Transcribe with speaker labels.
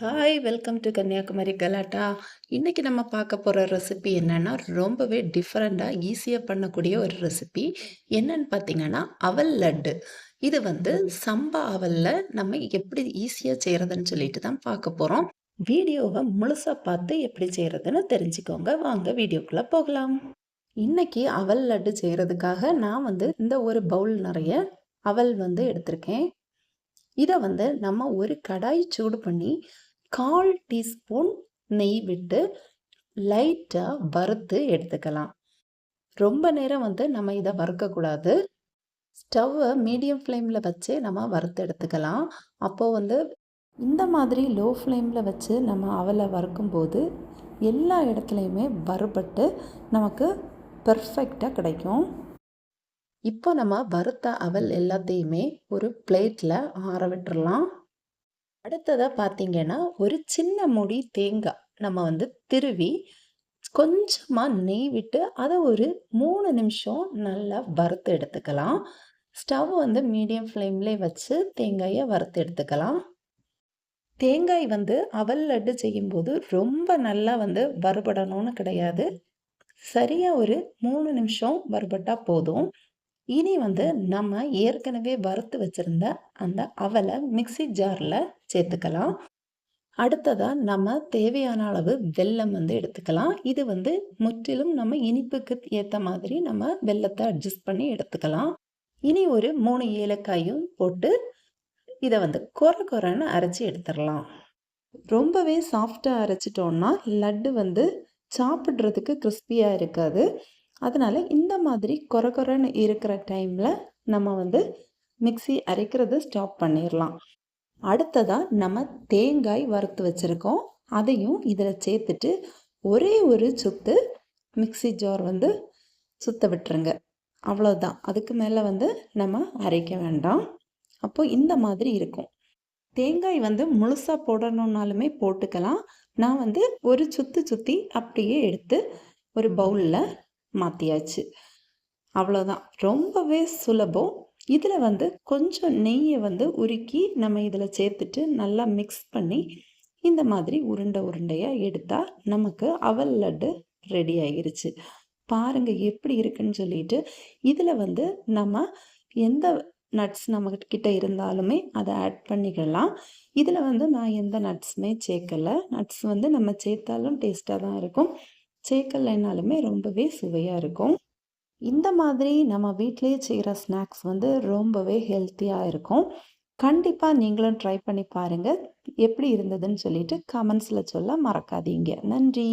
Speaker 1: Hi welcome to Kanyakumari கலாட்டா. இன்னைக்கு நம்ம பார்க்க போகிற ரெசிபி என்னன்னா ரொம்பவே டிஃப்ரெண்ட்டாக ஈஸியாக பண்ணக்கூடிய ஒரு ரெசிபி என்னன்னு பார்த்தீங்கன்னா அவல் லட்டு. இது வந்து சம்பா அவலில் நம்ம எப்படி ஈஸியாக செய்கிறதுன்னு சொல்லிட்டு தான் பார்க்க போகிறோம் வீடியோவை முழுசாக பார்த்து எப்படி செய்கிறதுன்னு தெரிஞ்சுக்கோங்க. வாங்க வீடியோக்குள்ளே போகலாம். இன்னைக்கு அவல் லட்டு செய்கிறதுக்காக நான் வந்து இந்த ஒரு பவுல் நிறைய அவல் வந்து எடுத்திருக்கேன். இதை வந்து நம்ம ஒரு கடாய் சூடு பண்ணி கால் டீஸ்பூன் நெய் விட்டு லைட்டாக வறுத்து எடுத்துக்கலாம். ரொம்ப நேரம் வந்து நம்ம இதை வறுக்கக்கூடாது. ஸ்டவ்வை மீடியம் ஃப்ளேமில் வச்சு நம்ம வறுத்து எடுத்துக்கலாம். அப்போது வந்து இந்த மாதிரி லோ ஃப்ளேமில் வச்சு நம்ம அவலை வறுக்கும்போது எல்லா இடத்துலையுமே வறுபட்டு நமக்கு பெர்ஃபெக்டாக கிடைக்கும். இப்போ நம்ம வறுத்த அவல் எல்லாத்தையுமே ஒரு பிளேட்டில் ஆற விட்டுடலாம் அடுத்ததாக பார்த்தீங்கன்னா ஒரு சின்ன முடி தேங்காய் நம்ம வந்து திருவி கொஞ்சமாக நெய் விட்டு அதை ஒரு மூணு நிமிஷம் நல்லா வறுத்து எடுத்துக்கலாம். ஸ்டவ் வந்து மீடியம் ஃப்ளேம்லேயே வச்சு தேங்காயை வறுத்து எடுத்துக்கலாம். தேங்காய் வந்து அவல் லட்டு செய்யும்போது ரொம்ப நல்லா வந்து வறுபடணும்னு கிடையாது. சரியாக ஒரு மூணு நிமிஷம் வறுபட்டால் போதும். இனி வந்து நம்ம ஏற்கனவே வறுத்து வச்சுருந்த அந்த அவலை மிக்சி ஜாரில் சேர்த்துக்கலாம். அடுத்ததாக நம்ம தேவையான அளவு வெல்லம் வந்து எடுத்துக்கலாம். இது வந்து முற்றிலும் நம்ம இனிப்புக்கு ஏற்ற மாதிரி நம்ம வெல்லத்தை அட்ஜஸ்ட் பண்ணி எடுத்துக்கலாம். இனி ஒரு மூணு ஏலக்காயும் போட்டு இதை வந்து குறை குறைன்னு அரைச்சி எடுத்துடலாம். ரொம்பவே சாஃப்டாக அரைச்சிட்டோன்னா லட்டு வந்து சாப்பிட்றதுக்கு கிறிஸ்பியாக இருக்காது. அதனால் இந்த மாதிரி கொர கொரன்னு இருக்கிற டைமில் நம்ம வந்து மிக்சி அரைக்கிறது ஸ்டாப் பண்ணிடலாம் அடுத்ததாக நம்ம தேங்காய் வறுத்து வச்சுருக்கோம். அதையும் இதில் சேர்த்துட்டு ஒரே ஒரு சுத்து மிக்சி ஜார் வந்து சுத்த விட்டுருங்க. அவ்வளோதான் அதுக்கு மேலே வந்து நம்ம அரைக்க வேண்டாம். அப்போது இந்த மாதிரி இருக்கும். தேங்காய் வந்து முழுசாக போடணுன்னாலுமே போட்டுக்கலாம். நான் வந்து ஒரு சுற்றி சுற்றி அப்படியே எடுத்து ஒரு பவுலில் மாற்றியாச்சு அவ்வளோதான் ரொம்பவே சுலபம். இதில் வந்து கொஞ்சம் நெய்யை வந்து உருக்கி நம்ம இதில் சேர்த்துட்டு நல்லா மிக்ஸ் பண்ணி இந்த மாதிரி உருண்டை உருண்டையாக எடுத்தால் நமக்கு அவல் லட்டு ரெடி ஆகிருச்சு பாருங்கள் எப்படி இருக்குன்னு சொல்லிட்டு இதில் வந்து நம்ம எந்த நட்ஸ் நம்மக்கிட்ட இருந்தாலுமே அதை ஆட் பண்ணிக்கலாம். இதில் வந்து நான் எந்த நட்ஸுமே சேர்க்கலை. நட்ஸ் வந்து நம்ம சேர்த்தாலும் டேஸ்ட்டாக தான் இருக்கும். சேர்க்கலைனாலுமே ரொம்பவே சுவையாக இருக்கும். இந்த மாதிரி நம்ம வீட்டிலேயே செய்கிற ஸ்நாக்ஸ் வந்து ரொம்பவே ஹெல்த்தியாக இருக்கும். கண்டிப்பாக நீங்களும் ட்ரை பண்ணி பாருங்கள் எப்படி இருந்ததுன்னு சொல்லிட்டு கமெண்ட்ஸில் சொல்ல மறக்காதீங்க. நன்றி.